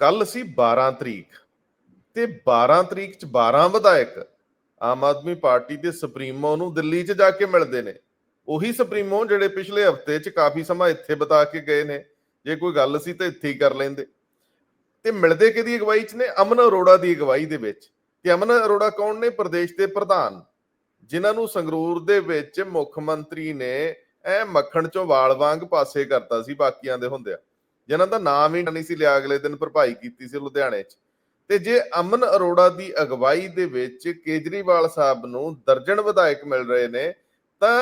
ਕੱਲ ਸੀ 12 ਤਰੀਕ ਤੇ 12 ਤਰੀਕ ਚ 12 ਵਿਧਾਇਕ ਆਮ ਆਦਮੀ ਪਾਰਟੀ ਦੇ ਸੁਪਰੀਮੋ ਨੂੰ ਦਿੱਲੀ 'ਚ ਜਾ ਕੇ ਮਿਲਦੇ ਨੇ। ਉਹੀ ਸੁਪਰੀਮੋ ਜਿਹੜੇ ਪਿਛਲੇ ਹਫ਼ਤੇ 'ਚ ਕਾਫੀ ਸਮਾਂ ਇੱਥੇ ਬਿਤਾ ਕੇ ਗਏ ਨੇ। ਜੇ ਕੋਈ ਗੱਲ ਸੀ ਤਾਂ ਇੱਥੇ ਹੀ ਕਰ ਲੈਂਦੇ। ਤੇ ਮਿਲਦੇ ਕਿਹਦੀ ਅਗਵਾਈ 'ਚ ਨੇ? ਅਮਨ ਅਰੋੜਾ ਦੀ ਅਗਵਾਈ ਦੇ ਵਿੱਚ। ਤੇ ਅਮਨ ਅਰੋੜਾ ਕੌਣ ਨੇ? ਪ੍ਰਦੇਸ਼ ਦੇ ਪ੍ਰਧਾਨ। ਜਿਨ੍ਹਾਂ ਨੂੰ ਸੰਗਰੂਰ ਦੇ ਵਿੱਚ ਮੁੱਖ ਮੰਤਰੀ ਨੇ ਐ ਮੱਖਣ ਚੋਂ ਵਾਲ ਵਾਂਗ ਪਾਸੇ ਕਰਤਾ ਸੀ ਬਾਕੀਆਂ ਦੇ ਹੁੰਦਿਆਂ। ਜਿਨ੍ਹਾਂ ਦਾ ਨਾਮ ਹੀ ਨਹੀਂ ਸੀ ਲਿਆ ਅਗਲੇ ਦਿਨ ਭਰਪਾਈ ਕੀਤੀ ਸੀ ਲੁਧਿਆਣੇ 'ਚ। ਤੇ ਜੇ ਅਮਨ ਅਰੋੜਾ ਦੀ ਅਗਵਾਈ ਦੇ ਵਿੱਚ ਕੇਜਰੀਵਾਲ ਸਾਹਿਬ ਨੂੰ ਦਰਜਨ ਵਿਧਾਇਕ ਮਿਲ ਰਹੇ ਨੇ ਤਾਂ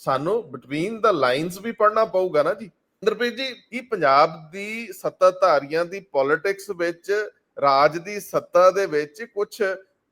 ਸਾਨੂੰ ਬਿਟਵੀਨ ਦਾ ਲਾਈਨਸ ਵੀ ਪੜਨਾ ਪਊਗਾ ਨਾ ਜੀ। ਇੰਦਰਪ੍ਰੀਤ ਜੀ ਕੀ ਪੰਜਾਬ ਦੀ ਸੱਤਾਧਾਰੀਆਂ ਦੀ ਪੋਲਿਟਿਕਸ ਵਿੱਚ ਰਾਜ ਦੀ ਸੱਤਾ ਦੇ ਵਿੱਚ ਕੁਝ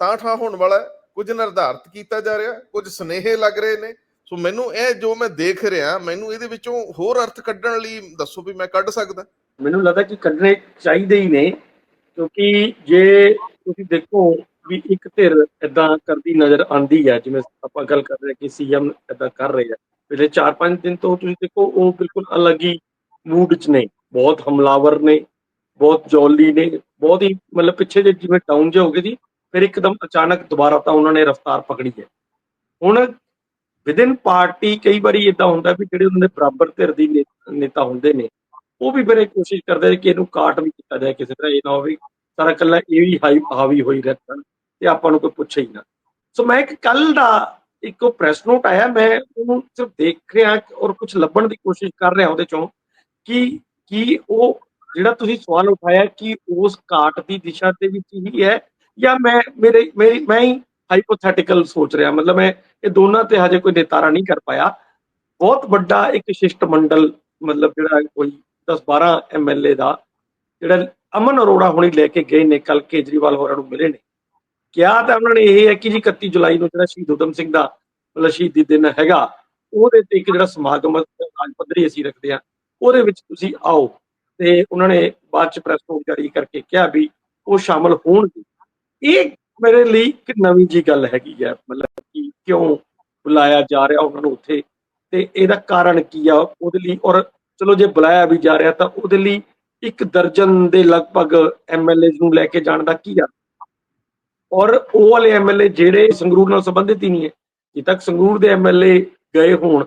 ਤਾਂ ਠਾ ਹੋਣ ਵਾਲਾ ਹੈ, ਕੁਝ ਨਿਰਧਾਰਤ ਕੀਤਾ ਜਾ ਰਿਹਾ? ਕੁਝ ਸਨੇਹੇ ਲੱਗ ਰਹੇ ਨੇ? ਸੋ ਮੈਨੂੰ ਇਹ ਜੋ ਮੈਂ ਦੇਖ ਰਿਹਾ, ਮੈਨੂੰ ਇਹਦੇ ਵਿੱਚੋਂ ਹੋਰ ਅਰਥ ਕੱਢਣ ਲਈ ਦੱਸੋ ਵੀ ਮੈਂ ਕੱਢ ਸਕਦਾ। ਮੈਨੂੰ ਲੱਗਦਾ ਕਿ ਕੱਢਣੇ ਚਾਹੀਦੇ ਹੀ ਨੇ, ਕਿਉਂਕਿ ਜੇ ਤੁਸੀਂ ਦੇਖੋ ਵੀ ਇੱਕ ਧਿਰ ਇਦਾਂ ਕਰਦੀ ਨਜ਼ਰ ਆਂਦੀ ਹੈ ਜਿਵੇਂ ਆਪਾਂ ਗੱਲ ਕਰ ਰਹੇ ਕਿ ਸੀਐਮ ਇਦਾਂ ਕਰ ਰਹੇ ਆ, ਪਿਛਲੇ 4-5 ਦਿਨ ਤੋਂ ਤੁਸੀਂ ਦੇਖੋ ਉਹ ਬਿਲਕੁਲ ਅਲੱਗ ਹੀ ਮੂਡ 'ਚ ਨੇ, ਬਹੁਤ ਹਮਲਾਵਰ ਨੇ, ਬਹੁਤ ਜੌਲੀ ਨੇ, ਬਹੁਤ ਹੀ ਮਤਲਬ ਪਿੱਛੇ ਜੇ ਜਿਵੇਂ ਡਾਊਨ ਜੇ ਹੋ ਗਏ ਸੀ ਫਿਰ ਇੱਕਦਮ ਅਚਾਨਕ ਦੁਬਾਰਾ ਤਾਂ ਉਹਨਾਂ ਨੇ ਰਫ਼ਤਾਰ ਪਕੜੀ ਹੈ। ਹੁਣ ਵਿਦਿਨ ਪਾਰਟੀ ਕਈ ਵਾਰੀ ਇਦਾਂ ਹੁੰਦਾ ਵੀ ਜਿਹੜੇ ਉਹਨਾਂ ਦੇ ਬਰਾਬਰ ਧਿਰ ਦੀ ਨੇਤਾ ਹੁੰਦੇ ਨੇ, ਉਹ ਵੀ ਫਿਰ ਕੋਸ਼ਿਸ਼ ਕਰਦੇ ਨੇ ਕਿ ਇਹਨੂੰ ਕਾਟ ਵੀ ਕੀਤਾ ਜਾਏ ਕਿਸੇ ਤਰ੍ਹਾਂ, ਇਹ ਨਾ ਹੋਵੇ, ਸਾਰਾ ਕੱਲਾ ਇਹ ਵੀ ਹਾਈ, ਹਾਵੀ ਹੋਈ ਰਹਿਣ ਤੇ ਆਪਾਂ ਨੂੰ ਕੋਈ ਪੁੱਛੇ ਹੀ ਨਾ। ਸੋ ਮੈਂ ਇੱਕ ਕੱਲ ਦਾ ਇੱਕ ਪ੍ਰੈਸ ਨੋਟ ਆਇਆ, ਮੈਂ ਉਹਨੂੰ ਸਿਰਫ ਦੇਖ ਰਿਹਾ ਔਰ ਕੁਝ ਲੱਭਣ ਦੀ ਕੋਸ਼ਿਸ਼ ਕਰ ਰਿਹਾ ਉਹਦੇ ਚੋਂ ਕਿ, ਕੀ ਉਹ ਜਿਹੜਾ ਤੁਸੀਂ ਸਵਾਲ ਉਠਾਇਆ ਕਿ ਉਸ ਕਾਟ ਦੀ ਦਿਸ਼ਾ ਦੇ ਵਿੱਚ ਹੀ ਹੈ ਜਾਂ ਮੈਂ, ਮੇਰੇ, ਮੇਰੀ, ਮੈਂ ਹੀ ਹਾਈਪੋਥੈਟੀਕਲ ਸੋਚ ਰਿਹਾ। ਮਤਲਬ ਮੈਂ ਇਹ ਦੋਨਾਂ ਤੇ ਹਜੇ ਕੋਈ ਨਿਤਾਰਾ ਨਹੀਂ ਕਰ ਪਾਇਆ। ਬਹੁਤ ਵੱਡਾ ਇੱਕ ਸ਼ਿਸ਼ਟ ਮੰਡਲ ਮਤਲਬ ਜਿਹੜਾ ਕੋਈ 10 12 ਐਮਐਲਏ ਦਾ, ਜਿਹੜਾ ਅਮਨ ਅਰੋੜਾ ਹੁਣੀ ਲੈ ਕੇ ਗਏ ਨੇ ਕੱਲ ਕੇਜਰੀਵਾਲ ਹੋਰਾਂ ਨੂੰ ਮਿਲੇ ਨੇ। ਕਿਹਾ ਤਾਂ ਉਹਨਾਂ ਨੇ ਇਹ ਹੈ ਕਿ ਜੀ 31 ਜੁਲਾਈ ਨੂੰ ਜਿਹੜਾ ਸ਼ਹੀਦ ਉਦਮ ਸਿੰਘ ਦਾ, ਮਤਲਬ ਸ਼ਹੀਦੀ ਦਿਨ ਹੈਗਾ, ਉਹਦੇ ਤੇ ਇੱਕ ਜਿਹੜਾ ਸਮਾਗਮ ਰਾਜ ਪੱਧਰੀ ਅਸੀਂ ਰੱਖਦੇ ਆ ਉਹਦੇ ਵਿੱਚ ਤੁਸੀਂ ਆਓ। ਤੇ ਉਹਨਾਂ ਨੇ ਬਾਅਦ ਚ ਪ੍ਰੈਸ ਨੋਟ ਜਾਰੀ ਕਰਕੇ ਕਿਹਾ ਵੀ ਉਹ ਸ਼ਾਮਲ ਹੋਣਗੇ। ਇਹ ਮੇਰੇ ਲਈ ਇੱਕ ਨਵੀਂ ਜੀ ਗੱਲ ਹੈਗੀ ਹੈ ਮਤਲਬ ਕਿ ਕਿਉਂ ਬੁਲਾਇਆ ਜਾ ਰਿਹਾ ਉਹਨਾਂ ਨੂੰ ਉੱਥੇ ਤੇ ਇਹਦਾ ਕਾਰਨ ਕੀ ਆ ਉਹਦੇ ਲਈ ਔਰ ਚਲੋ ਜੇ ਬੁਲਾਇਆ ਵੀ ਜਾ ਰਿਹਾ ਤਾਂ ਉਹਦੇ ਲਈ ਇੱਕ ਦਰਜਨ ਦੇ ਲਗਭਗ ਐਮਐਲਏ ਨੂੰ ਲੈ ਕੇ ਜਾਣ ਦਾ ਕੀ ਆ? ਔਰ ਉਹ ਵਾਲੇ ਐਮਐਲਏ ਜਿਹੜੇ ਸੰਗਰੂਰ ਨਾਲ ਸੰਬੰਧਿਤ ਹੀ ਨਹੀਂ ਹੈ, ਜੇ ਤੱਕ ਸੰਗਰੂਰ ਦੇ ਐਮਐਲਏ ਗਏ ਹੋਣ,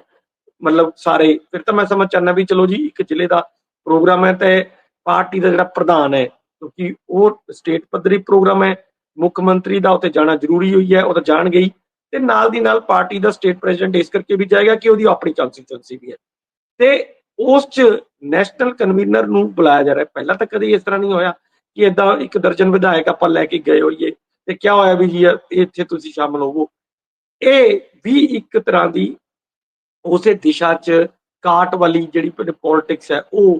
ਮਤਲਬ ਸਾਰੇ, ਫਿਰ ਤਾਂ ਮੈਂ ਸਮਝ ਚਾਹੁੰਦਾ ਵੀ ਚਲੋ ਜੀ, ਇੱਕ ਜ਼ਿਲ੍ਹੇ ਦਾ ਪ੍ਰੋਗਰਾਮ ਹੈ ਤੇ ਪਾਰਟੀ ਦਾ ਜਿਹੜਾ ਪ੍ਰਧਾਨ ਹੈ, ਕਿਉਂਕਿ ਉਹ ਸਟੇਟ ਪੱਧਰੀ ਪ੍ਰੋਗਰਾਮ ਹੈ ਮੁੱਖ ਮੰਤਰੀ ਦਾ ਉੱਤੇ ਜਾਣਾ ਜ਼ਰੂਰੀ ਹੋਈ ਹੈ, ਉਹ ਤਾਂ ਜਾਣ ਗਈ ਤੇ ਨਾਲ ਦੀ ਨਾਲ ਪਾਰਟੀ ਦਾ ਸਟੇਟ ਪ੍ਰੈਜ਼ੀਡੈਂਟ ਇਸ ਕਰਕੇ ਵੀ ਜਾਏਗਾ ਕਿ ਉਹਦੀ ਆਪਣੀ ਕੰਸਟੀਟਿਊਂਸੀ ਵੀ ਹੈ। ਤੇ ਉਸ ਚ ਨੈਸ਼ਨਲ ਕਨਵੀਨਰ ਨੂੰ ਬੁਲਾਇਆ ਜਾ ਰਿਹਾ ਪਹਿਲਾਂ ਤਾਂ ਕਦੇ ਇਸ ਤਰ੍ਹਾਂ ਨਹੀਂ ਹੋਇਆ ਕਿ ਇਦਾਂ ਇੱਕ ਦਰਜਨ ਵਿਧਾਇਕ ਆਪਾਂ ਲੈ ਕੇ ਗਏ ਹੋਈਏ ਤੇ ਕੀ ਹੋਇਆ ਵੀ ਜੀ, ਇੱਥੇ ਤੁਸੀਂ ਸ਼ਾਮਲ ਹੋਵੋ। ਇਹ ਵੀ ਇੱਕ ਤਰ੍ਹਾਂ ਦੀ ਉਸੇ ਦਿਸ਼ਾ ਚ ਕਾਟ ਵਾਲੀ ਜਿਹੜੀ ਪੋਲਿਟਿਕਸ ਹੈ, ਉਹ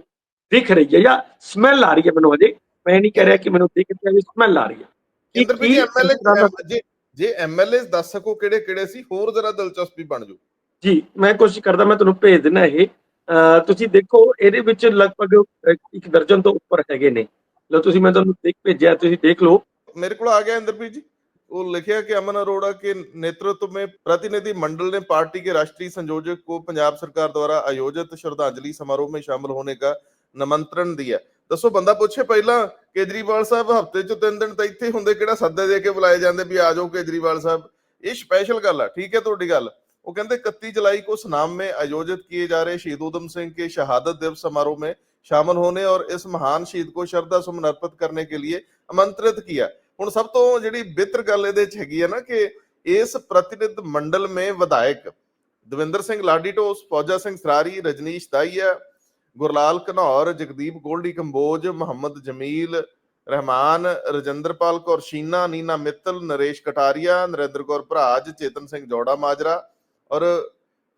ਦਿਖ ਰਹੀ ਹੈ ਜਾਂ ਸਮੈਲ ਆ ਰਹੀ ਹੈ ਮੈਨੂੰ ਅਜੇ ਮੈਂ ਨਹੀਂ ਕਹਿ ਰਿਹਾ ਕਿ ਮੈਨੂੰ ਦਿਖ ਰਹੀ ਹੈ ਸਮੈਲ ਆ ਰਹੀ ਹੈ। ਇੰਦਰਪ੍ਰੀਤ ਜੀ ਕੀ ਇਸ ਤਰ੍ਹਾਂ ਦਾ- ਐਮਐਲਏ ਜੇ ਜੇ ਐਮਐਲਏ ਦੱਸ ਸਕੋ ਕਿਹੜੇ ਕਿਹੜੇ ਸੀ ਹੋਰ ਜ਼ਰਾ ਦਿਲਚਸਪੀ ਬਣ ਜੂ ਜੀ ਮੈਂ ਕੋਸ਼ਿਸ਼ ਕਰਦਾ ਮੈਂ ਤੁਹਾਨੂੰ ਭੇਜ ਦਿਨਾ ਇਹ ਅਹ ਤੁਸੀਂ ਦੇਖੋ ਇਹਦੇ ਵਿੱਚ ਲਗਭਗ ਅਹ, ਇੱਕ ਦਰਜਨ ਤੋਂ ਉੱਪਰ ਹੈਗੇ ਨੇ ਲੋ ਤੁਸੀਂ ਮੈਂ ਤੁਹਾਨੂੰ ਦੇਖ ਭੇਜਿਆ ਤੁਸੀਂ ਦੇਖ ਲਓ मेरे को आ गया इंद्रप्रीत जी वो लिखा कि अमन अरोड़ा के नेतृत्व में प्रतिनिधि मंडल ने पार्टी के राष्ट्रीय संयोजक को पंजाब सरकार द्वारा आयोजित श्रद्धांजलि समारोह में शामिल होने का ਨਿਮੰਤਰਣ ਦਿਆ ਦੱਸੋ ਬੰਦਾ ਪੁੱਛੇ ਪਹਿਲਾਂ ਕੇਜਰੀਵਾਲ ਸਾਹਿਬ ਹਫਤੇ ਚ ਤਿੰਨ ਦਿਨ ਤਾਂ ਇੱਥੇ ਹੁੰਦੇ ਕਿਹੜਾ ਸੱਦੇ ਦੇ ਕੇ ਬੁਲਾਏ ਜਾਂਦੇ ਵੀ ਆ ਜਾਓ ਕੇਜਰੀਵਾਲ ਸਾਹਿਬ ਇਹ ਸਪੈਸ਼ਲ ਗੱਲ ਆ ਠੀਕ ਹੈ ਤੁਹਾਡੀ ਗੱਲ वो कहते 31 जुलाई को सुनाम में आयोजित किए जा रहे शहीद उधम सिंह के शहादत दिवस समारोह में शामिल होने और इस महान शहीद को श्रद्धा सुमन अर्पित करने के लिए आमंत्रित किया ਹੁਣ ਸਭ ਤੋਂ ਜਿਹੜੀ ਬਿਹਤਰ ਗੱਲ ਇਹਦੇ ਚ ਹੈਗੀ ਹੈ ਨਾ ਕਿ ਇਸ ਪ੍ਰਤੀਨਿਧ ਮੰਡਲ ਮੇ ਵਿਧਾਇਕ ਦਵਿੰਦਰ ਸਿੰਘ ਲਾਡੀਟੋਸ ਫੌਜਾ ਸਿੰਘ ਸਰਾਰੀ ਰਜਨੀਸ਼ ਦਾਈਆ ਗੁਰਲਾਲ ਘਨੌਰ ਜਗਦੀਪ ਗੋਲਡੀ ਕੰਬੋਜ ਮੁਹੰਮਦ ਜਮੀਲ ਰਹਿਮਾਨ ਰਜਿੰਦਰਪਾਲ ਕੌਰ ਸ਼ੀਨਾ ਨੀਨਾ ਮਿੱਤਲ ਨਰੇਸ਼ ਕਟਾਰੀਆ ਨਰਿੰਦਰ ਕੌਰ ਭਰਾਜ ਚੇਤਨ ਸਿੰਘ ਜੋੜਾ ਮਾਜਰਾ ਔਰ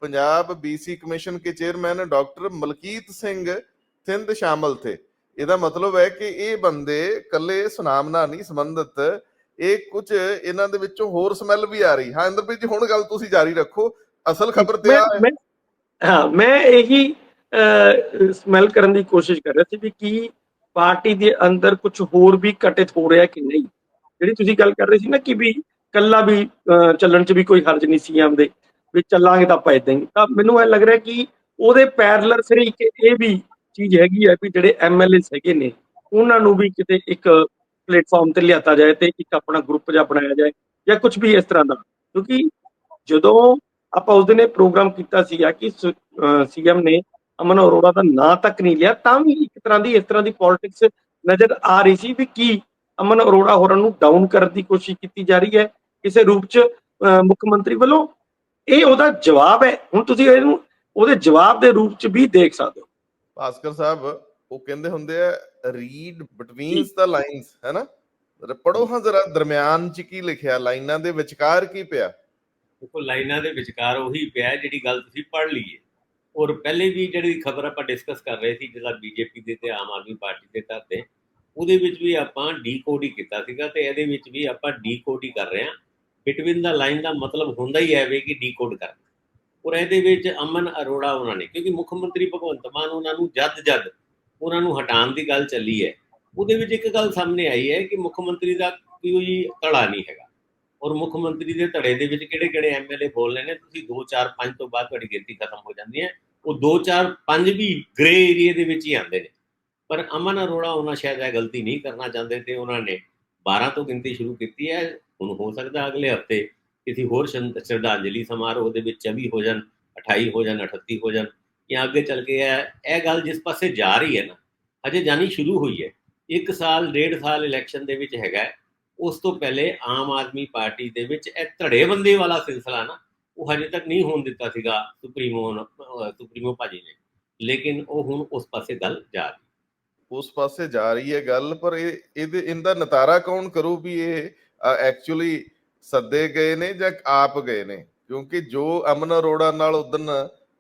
ਪੰਜਾਬ ਬੀਸੀ ਕਮਿਸ਼ਨ ਕੇ ਚੇਅਰਮੈਨ ਡਾਕਟਰ ਮਲਕੀਤ ਸਿੰਘ ਥਿੰਦ ਸ਼ਾਮਲ ਥੇ। ਇਹਦਾ ਮਤਲਬ ਹੈ ਕਿ ਇਹ ਬੰਦੇ ਕੱਲੇ ਸੁਨਾਮ ਨਾਲ ਨਹੀਂ ਸੰਬੰਧਿਤ ਇਹ ਕੁਝ ਇਹਨਾਂ ਦੇ ਵਿੱਚੋਂ ਹੋਰ ਸਮੈਲ ਵੀ ਆ ਰਹੀ। ਹਾਂ ਇੰਦਰਪ੍ਰੀਤ ਜੀ ਹੁਣ ਗੱਲ ਤੁਸੀਂ ਜਾਰੀ ਰੱਖੋ। ਅਸਲ ਖਬਰ ਤੇ ਆ ਹਾਂ ਮੈਂ ਇਹੀ ਸਮੈਲ ਕਰਨ ਦੀ ਕੋਸ਼ਿਸ਼ ਕਰ ਰਿਹਾ ਸੀ ਵੀ ਕੀ ਪਾਰਟੀ ਦੇ ਅੰਦਰ ਕੁਝ ਹੋਰ ਵੀ ਘਟਿਤ ਹੋ ਰਿਹਾ ਕਿ ਨਹੀਂ। ਜਿਹੜੀ ਤੁਸੀਂ ਗੱਲ ਕਰ ਰਹੇ ਸੀ ਨਾ ਕਿ ਵੀ ਕੱਲਾ ਵੀ ਚੱਲਣ ਚ ਵੀ ਕੋਈ ਹਰਜ ਨਹੀਂ ਸੀ ਆਮਦੇ ਵੀ ਚੱਲਾਂਗੇ ਤਾਂ ਆਪਾਂ ਇਦਾਂ ਹੀ। ਤਾਂ ਮੈਨੂੰ ਇਹ ਲੱਗ ਰਿਹਾ ਕਿ ਉਹਦੇ ਪੈਰਲਰ ਫਿਰ ਇੱਕ ਇਹ ਵੀ ਚੀਜ਼ ਹੈਗੀ ਹੈ ਵੀ ਜਿਹੜੇ ਐਮਐਲਏ ਹੈਗੇ ਨੇ, ਉਹਨਾਂ ਨੂੰ ਵੀ ਕਿਤੇ ਇੱਕ ਪਲੇਟਫਾਰਮ ਤੇ ਲਿਆਤਾ ਜਾਏ ਤੇ ਇੱਕ ਆਪਣਾ ਗਰੁੱਪ ਜਿਹਾ ਬਣਾਇਆ ਜਾਏ ਜਾਂ ਕੁਝ ਵੀ ਇਸ ਤਰ੍ਹਾਂ ਦਾ। ਕਿਉਂਕਿ ਜਦੋਂ ਆਪਾਂ ਉਸ ਦਿਨ ਇਹ ਪ੍ਰੋਗਰਾਮ ਕੀਤਾ ਸੀਗਾ ਕਿ ਸੀਐਮ ਨੇ ਅਮਨ ਅਰੋੜਾ ਦਾ ਨਾਂ ਤੱਕ ਨਹੀਂ ਲਿਆ ਤਾਂ ਵੀ ਇੱਕ ਤਰ੍ਹਾਂ ਦੀ ਇਸ ਤਰ੍ਹਾਂ ਦੀ ਪੋਲਿਟਿਕਸ ਨਜ਼ਰ ਆ ਰਹੀ ਸੀ ਵੀ ਕੀ ਅਮਨ ਅਰੋੜਾ ਹੋਰਾਂ ਨੂੰ ਡਾਊਨ ਕਰਨ ਦੀ ਕੋਸ਼ਿਸ਼ ਕੀਤੀ ਜਾ ਰਹੀ ਹੈ ਕਿਸੇ ਰੂਪ 'ਚ ਮੁੱਖ ਮੰਤਰੀ ਵੱਲੋਂ। ਇਹ ਉਹਦਾ ਜਵਾਬ ਹੈ। ਹੁਣ ਤੁਸੀਂ ਇਹਨੂੰ ਉਹਦੇ ਜਵਾਬ ਦੇ ਰੂਪ 'ਚ ਵੀ ਦੇਖ ਸਕਦੇ ਹੋ। ਭਾਸਕਰ ਸਾਹਿਬ ਉਹ ਕਹਿੰਦੇ ਹੁੰਦੇ ਆ ਰੀਡ ਬਿਟਵੀਨਸ ਦਾ ਲਾਈਨਸ ਹੈਨਾ ਪੜੋ ਹਾਂ ਜ਼ਰਾ ਦਰਮਿਆਨ ਚ ਕੀ ਲਿਖਿਆ ਲਾਈਨਾਂ ਦੇ ਵਿਚਕਾਰ ਕੀ ਪਿਆ? ਦੇਖੋ ਲਾਈਨਾਂ ਦੇ ਵਿਚਕਾਰ ਉਹੀ ਪਿਆ ਜਿਹੜੀ ਗੱਲ ਤੁਸੀਂ ਪੜ੍ਹ ਲਈਏ ਔਰ ਪਹਿਲੇ ਵੀ ਜਿਹੜੀ ਖਬਰ ਆਪਾਂ ਡਿਸਕਸ ਕਰ ਰਹੇ ਸੀ, ਜਿਹੜਾ ਬੀਜੇਪੀ ਦੇ ਤੇ ਆਮ ਆਦਮੀ ਪਾਰਟੀ ਦੇ ਧਰਦੇ ਉਹਦੇ ਵਿੱਚ ਵੀ ਆਪਾਂ ਡੀਕੋਡ ਹੀ ਕੀਤਾ ਸੀਗਾ ਤੇ ਇਹਦੇ ਵਿੱਚ ਵੀ ਆਪਾਂ ਡੀਕੋਡ ਹੀ ਕਰ ਰਹੇ ਹਾਂ। ਬਿਟਵੀਨ ਦਾ ਲਾਈਨ ਦਾ ਮਤਲਬ ਹੁੰਦਾ ਹੀ ਹੈ ਵੇ ਕਿ ਡੀਕੋਡ ਕਰਨਾ ਔਰ ਇਹਦੇ ਵਿੱਚ ਅਮਨ ਅਰੋੜਾ ਉਹਨਾਂ ਨੇ, ਕਿਉਂਕਿ ਮੁੱਖ ਮੰਤਰੀ ਭਗਵੰਤ ਮਾਨ ਉਹਨਾਂ ਨੂੰ ਜਦ ਜਦ ਉਹਨਾਂ ਨੂੰ ਹਟਾਉਣ ਦੀ ਗੱਲ ਚੱਲੀ ਹੈ, ਉਹਦੇ ਵਿੱਚ ਇੱਕ ਗੱਲ ਸਾਹਮਣੇ ਆਈ ਹੈ ਕਿ ਮੁੱਖ ਮੰਤਰੀ ਦਾ ਕੋਈ ਧੜਾ ਨਹੀਂ ਹੈਗਾ। ਔਰ ਮੁੱਖ ਮੰਤਰੀ ਦੇ ਧੜੇ ਦੇ ਵਿੱਚ ਕਿਹੜੇ ਕਿਹੜੇ ਐਮਐਲਏ ਬੋਲਨੇ ਨੇ, ਤੁਸੀਂ 2 4 5 ਤੋਂ ਬਾਅਦ ਤੁਹਾਡੀ ਗਿਣਤੀ ਖਤਮ ਹੋ ਜਾਂਦੀ ਹੈ। ਉਹ 2 4 5 ਵੀ ਗ੍ਰੇ ਏਰੀਆ ਦੇ ਵਿੱਚ ਹੀ ਆਉਂਦੇ ਨੇ। ਪਰ ਅਮਨ ਅਰੋੜਾ ਉਹਨਾਂ ਸ਼ਾਇਦ ਇਹ ਗਲਤੀ ਨਹੀਂ ਕਰਨਾ ਚਾਹੁੰਦੇ ਤੇ ਉਹਨਾਂ ਨੇ 12 ਤੋਂ ਗਿਣਤੀ ਸ਼ੁਰੂ ਕੀਤੀ ਹੈ। ਹੁਣ ਹੋ ਸਕਦਾ ਅਗਲੇ ਹਫ਼ਤੇ ਕਿਸੇ ਹੋਰ ਸ਼ਰਧਾਂਜਲੀ ਸਮਾਰੋਹ ਦੇ ਵਿੱਚ 24 ਹੋ ਜਾਣ 28 ਹੋ ਜਾਣ 38 ਹੋ ਜਾਣ ਜਾਂ ਅੱਗੇ ਚੱਲ ਕੇ ਹੈ ਇਹ ਗੱਲ ਜਿਸ ਪਾਸੇ ਜਾ ਰਹੀ ਹੈ ਨਾ ਅਜੇ ਜਾਣੀ ਸ਼ੁਰੂ ਹੋਈ ਹੈ। ਇੱਕ ਸਾਲ, ਡੇਢ ਸਾਲ ਇਲੈਕਸ਼ਨ ਦੇ ਵਿੱਚ ਹੈਗਾ ਉਸ ਤੋਂ ਪਹਿਲੇ ਆਮ ਆਦਮੀ ਪਾਰਟੀ ਦੇ ਵਿੱਚ ਇਹ ਧੜੇਬੰਦੀ ਵਾਲਾ ਸਿਲਸਿਲਾ ਨਾ ਉਹ ਹਜੇ ਤੱਕ ਨਹੀਂ ਹੋਣ ਦਿੱਤਾ ਸੀਗਾ ਸੁਪਰੀਮੋ ਸੁਪਰੀਮੋ ਭਾਜੀ ਨੇ। ਲੇਕਿਨ ਉਹ ਹੁਣ ਉਸ ਪਾਸੇ ਗੱਲ ਜਾ ਰਹੀ ਉਸ ਪਾਸੇ ਜਾ ਰਹੀ ਹੈ ਗੱਲ, ਪਰ ਇਹ, ਇਹਦੇ, ਇਹਦਾ ਨਤਾਰਾ ਕੌਣ ਕਰੂ ਵੀ ਇਹ ਐਕਚੁਅਲੀ ਸੱਦੇ ਗਏ ਨੇ ਜਾਂ ਆਪ ਗਏ ਨੇ? ਕਿਉਂਕਿ ਜੋ ਅਮਨ ਅਰੋੜਾ ਨਾਲ ਉਦਨ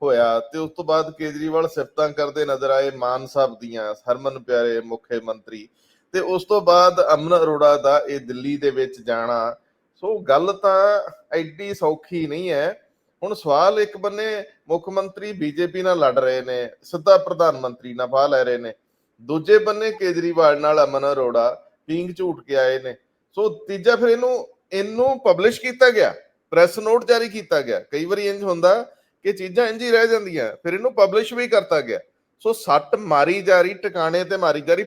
ਹੋਇਆ ਤੇ ਉਸ ਤੋਂ ਬਾਅਦ ਕੇਜਰੀਵਾਲ ਸਿਫਤਾਂ ਕਰਦੇ ਨਜ਼ਰ ਆਏ ਮਾਨ ਸਾਹਿਬ ਦੀਆਂ, ਹਰਮਨ ਪਿਆਰੇ ਮੁੱਖ ਮੰਤਰੀ। ਤੇ ਉਸ ਤੋਂ ਬਾਅਦ ਅਮਨ ਅਰੋੜਾ ਦਾ ਇਹ ਦਿੱਲੀ ਦੇ ਵਿੱਚ ਜਾਣਾ ਸੋ ਗੱਲ ਤਾਂ ਐਡੀ ਸੌਖੀ ਨਹੀਂ ਹੈ। ਹੁਣ ਸਵਾਲ ਇੱਕ ਬੰਨੇ ਮੁੱਖ ਮੰਤਰੀ ਬੀਜੇਪੀ ਨਾਲ ਲੜ ਰਹੇ ਨੇ, ਸਿੱਧਾ ਪ੍ਰਧਾਨ ਮੰਤਰੀ ਨਾਲ ਫਾਹ ਲੈ ਰਹੇ ਨੇ। ਦੂਜੇ ਬੰਨੇ ਕੇਜਰੀਵਾਲ ਨਾਲ ਅਮਨ ਅਰੋੜਾ ਪੀਂਗ ਝੂਟ ਕੇ ਆਏ ਨੇ। ਸੋ ਤੀਜਾ ਫਿਰ ਇਹਨੂੰ ਇਹਨੂੰ ਪਬਲਿਸ਼ ਕੀਤਾ ਗਿਆ ਪ੍ਰੈਸ ਨੋਟ ਜਾਰੀ ਕੀਤਾ ਗਿਆ। ਕਈ ਵਾਰੀ ਇੰਜ ਹੁੰਦਾ ਕਿ ਚੀਜ਼ਾਂ ਇੰਜ ਹੀ ਰਹਿ ਜਾਂਦੀਆਂ, ਫਿਰ ਇਹਨੂੰ ਪਬਲਿਸ਼ ਵੀ ਕਰਤਾ ਗਿਆ। ਸੋ ਸੱਟ ਮਾਰੀ ਜਾ ਰਹੀ, ਟਿਕਾਣੇ ਤੇ ਮਾਰੀ ਜਾ ਰਹੀ